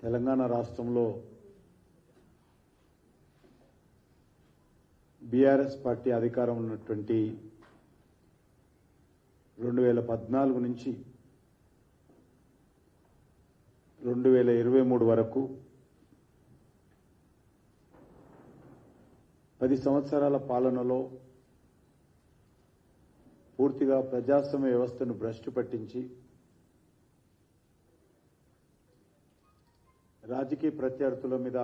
తెలంగాణ రాష్ట్రంలో BRS party అధికారం ఉన్నటువంటి రెండు వేల పద్నాలుగు నుంచి రెండు వేల ఇరవై మూడు వరకు పది సంవత్సరాల పాలనలో పూర్తిగా ప్రజాస్వామ్య వ్యవస్థను భ్రష్టు పట్టించి రాజకీయ ప్రత్యర్థుల మీద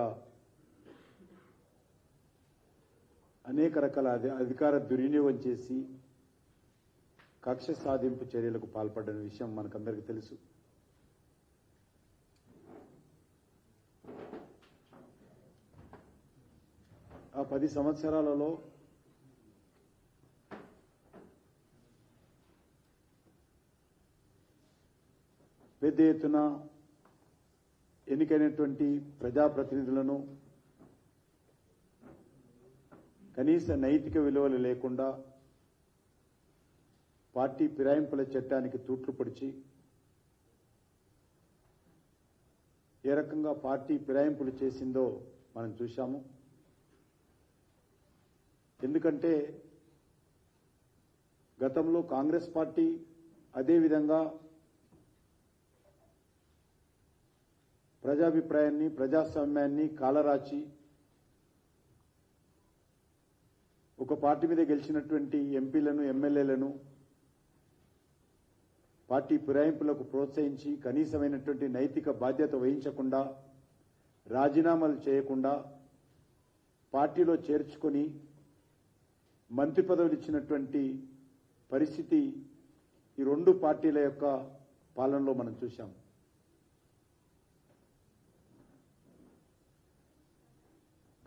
అనేక రకాల అధికార దుర్వినియోగం చేసి కక్ష సాధింపు చర్యలకు పాల్పడిన విషయం మనకందరికీ తెలుసు. ఆ పది సంవత్సరాలలో పెద్ద ఎత్తున ఎన్నికైనటువంటి ప్రజాప్రతినిధులను కనీస నైతిక విలువలు లేకుండా పార్టీ ఫిరాయింపుల చట్టానికి తూట్లు పొడిచి ఏ రకంగా పార్టీ ఫిరాయింపులు చేసిందో మనం చూశాము. ఎందుకంటే గతంలో కాంగ్రెస్ పార్టీ అదేవిధంగా ప్రజాభిప్రాయాన్ని ప్రజాస్వామ్యాన్ని కాలరాచి ఒక పార్టీ మీద గెలిచినటువంటి ఎంపీలను ఎమ్మెల్యేలను పార్టీ ఫిరాయింపులకు ప్రోత్సహించి కనీసమైనటువంటి నైతిక బాధ్యత వహించకుండా రాజీనామాలు చేయకుండా పార్టీలో చేర్చుకొని మంత్రి పదవులు ఇచ్చినటువంటి పరిస్థితి ఈ రెండు పార్టీల యొక్క పాలనలో మనం చూశాం.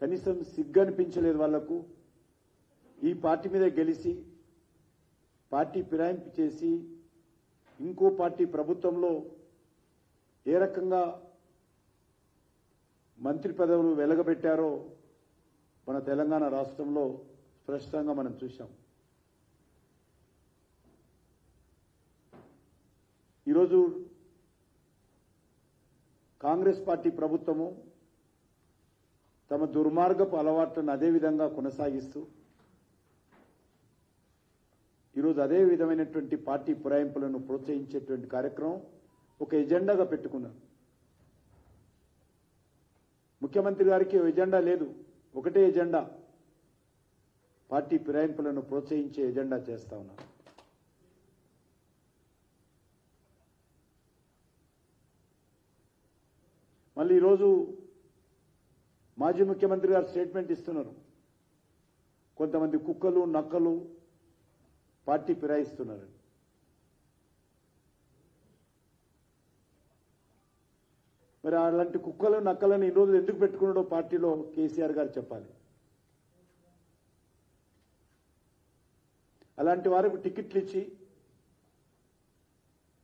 కనీసం సిగ్గనిపించలేదు వాళ్ళకు. ఈ పార్టీ మీద గెలిచి పార్టీ ఫిరాయింపు చేసి ఇంకో పార్టీ ప్రభుత్వంలో ఏ రకంగా మంత్రి పదవులు వెలగబెట్టారో మన తెలంగాణ రాష్ట్రంలో స్పష్టంగా మనం చూశాం. ఈరోజు కాంగ్రెస్ పార్టీ ప్రభుత్వము తమ దుర్మార్గపు అలవాట్లను అదే విధంగా కొనసాగిస్తూ ఈరోజు అదే విధమైనటువంటి పార్టీ పురాయింపులను ప్రోత్సహించేటువంటి కార్యక్రమం ఒక ఎజెండాగా పెట్టుకున్నారు. ముఖ్యమంత్రి గారికి ఎజెండా లేదు ఒకటే ఎజెండా. పార్టీ ఫిరాయింపులను ప్రోత్సహించే ఎజెండా చేస్తా ఉన్నారు. మళ్ళీ ఈరోజు మాజీ ముఖ్యమంత్రి గారు స్టేట్మెంట్ ఇస్తున్నారు. కొంతమంది కుక్కలు నక్కలు పార్టీ ఫిరాయిస్తున్నారు. మరి అలాంటి కుక్కలు నక్కలను ఈ రోజు ఎందుకు పెట్టుకున్నాడో పార్టీలో కేసీఆర్ గారు చెప్పాలి. అలాంటి వారికి టికెట్లు ఇచ్చి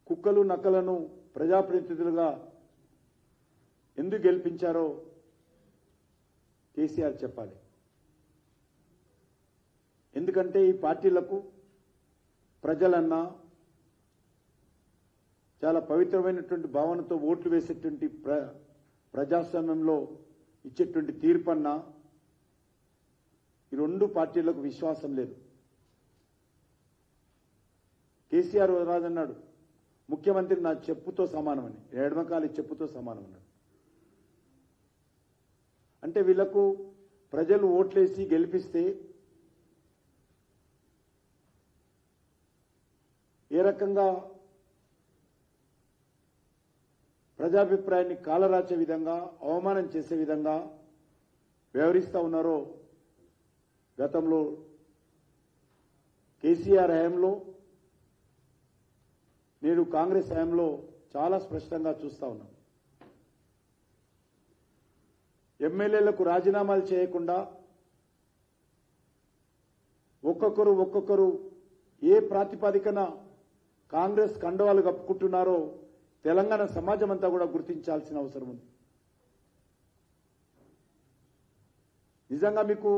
కుక్కలు నక్కలను ప్రజాప్రతినిధులుగా ఎందుకు గెలిపించారో కేసీఆర్ చెప్పాలి. ఎందుకంటే ఈ పార్టీలకు ప్రజలన్నా చాలా పవిత్రమైనటువంటి భావనతో ఓట్లు వేసేటువంటి ప్ర ప్రజాస్వామ్యంలో ఇచ్చేటువంటి తీర్పన్నా ఈ రెండు పార్టీలకు విశ్వాసం లేదు. కేసీఆర్ రాజన్నాడు ముఖ్యమంత్రి నా చెప్పుతో సమానమని ఎడమకాలి చెప్పుతో సమానం అన్నాడు అంటే వీళ్ళకు ప్రజలు ఓట్లేసి గెలిపిస్తే ఏ రకంగా ప్రజాభిప్రాయాన్ని కాలరాచే విధంగా అవమానం చేసే విధంగా వ్యవహరిస్తా ఉన్నారో గతంలో కేసీఆర్ హయాంలో నేడు కాంగ్రెస్ హయాంలో చాలా స్పష్టంగా చూస్తా ఉన్నాం. ఎమ్మెల్యేలకు రాజీనామాలు చేయకుండా ఒక్కొక్కరు ఒక్కొక్కరు ఏ ప్రాతిపదికన కాంగ్రెస్ కండవాలు కప్పుకుంటున్నారో తెలంగాణ సమాజం అంతా కూడా గుర్తించాల్సిన అవసరం ఉంది. నిజంగా మీకు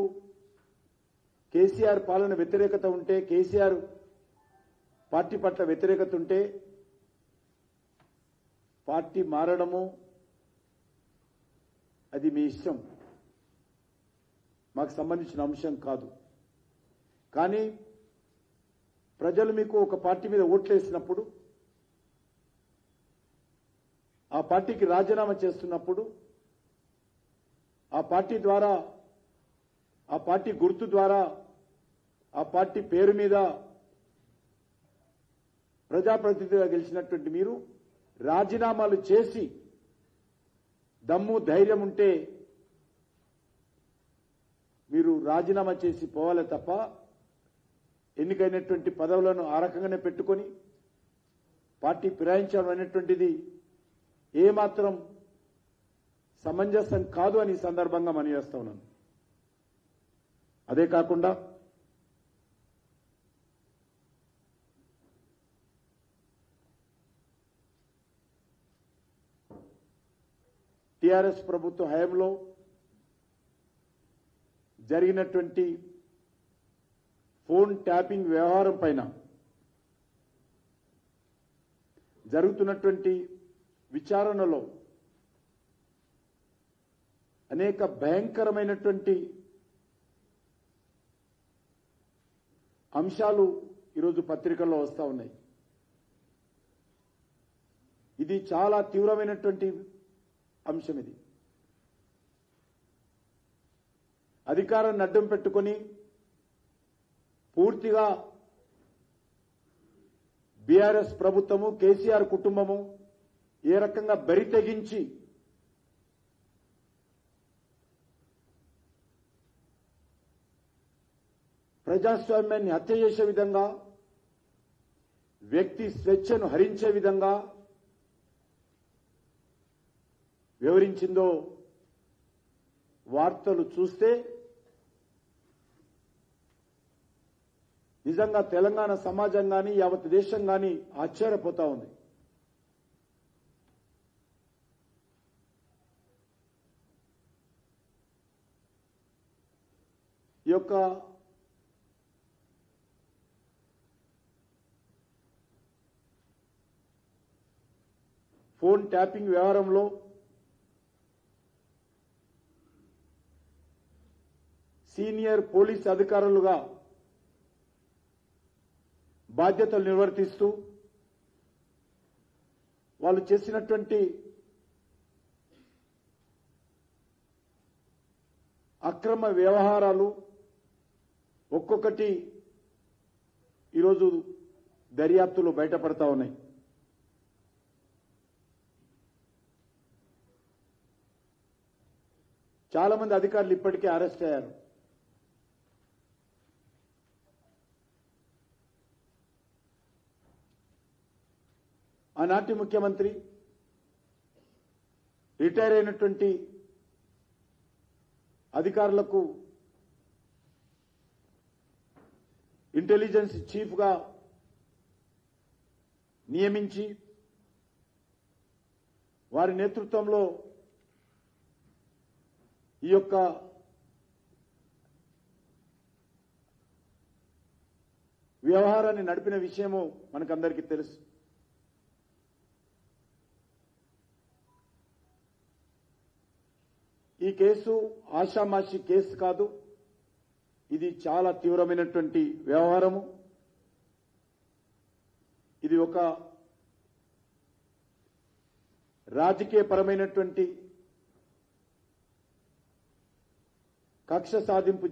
కేసీఆర్ పాలన వ్యతిరేకత ఉంటే కేసీఆర్ పార్టీ పట్ల వ్యతిరేకత ఉంటే పార్టీ మారడము అది మీ ఇష్టం. మాకు సంబంధించిన అంశం కాదు. కానీ ప్రజలు మీకు ఒక పార్టీ మీద ఓట్లేసినప్పుడు ఆ పార్టీకి రాజీనామా చేస్తున్నప్పుడు ఆ పార్టీ ద్వారా ఆ పార్టీ గుర్తు ద్వారా ఆ పార్టీ పేరు మీద ప్రజాప్రతినిధిగా గెలిచినటువంటి మీరు రాజీనామాలు చేసి దమ్ము ధైర్యం ఉంటే మీరు రాజీనామా చేసి పోవాలి తప్ప ఎన్నికైనటువంటి పదవులను ఆ రకంగానే పెట్టుకొని పార్టీ ఫిరాయించడం అనేటువంటిది ఏమాత్రం సమంజసం కాదు అని సందర్భంగా మనవేస్తా ఉన్నాను అదే కాకుండా టిఆర్ఎస్ ప్రభుత్వ హయాంలో జరిగినటువంటి ఫోన్ ట్యాపింగ్ వ్యవహారం పైన జరుగుతున్నటువంటి విచారణలో అనేక భయంకరమైనటువంటి అంశాలు ఈరోజు పత్రికల్లో వస్తూ ఉన్నాయి. ఇది చాలా తీవ్రమైనటువంటి అంశం ఇది అధికారాన్ని అడ్డం పెట్టుకొని పూర్తిగా బీఆర్ఎస్ ప్రభుత్వము కేసీఆర్ కుటుంబము ఏ రకంగా బరి తెగించి ప్రజాస్వామ్యాన్ని హత్య చేసే విధంగా వ్యక్తి స్వేచ్ఛను హరించే విధంగా వివరించిందో వార్తలు చూస్తే నిజంగా తెలంగాణ సమాజం కానీ యావత్ దేశం కానీ ఆశ్చర్యపోతా ఉంది. ఈ యొక్క ఫోన్ ట్యాపింగ్ వ్యవహారంలో సీనియర్ పోలీస్ అధికారులుగా బాధ్యతలు నిర్వర్తిస్తూ వాళ్ళు చేసినటువంటి అక్రమ వ్యవహారాలు ఒక్కొక్కటి ఈరోజు దర్యాప్తులు బయటపడతా ఉన్నాయి. చాలా మంది అధికారులు ఇప్పటికే అరెస్ట్ అయ్యారు. ఆనాటి ముఖ్యమంత్రి రిటైర్ అయినటువంటి అధికారులకు ఇంటెలిజెన్స్ చీఫ్గా నియమించి వారి నేతృత్వంలో ఈ యొక్క వ్యవహారాన్ని నడిపిన విషయము మనకందరికీ తెలుసు. ఈ కేసు ఆషామాషి కేసు కాదు. ఇది చాలా తీవ్రమైనటువంటి వ్యవహారము. ఇది ఒక రాజకీయపరమైనటువంటి కక్ష సాధింపు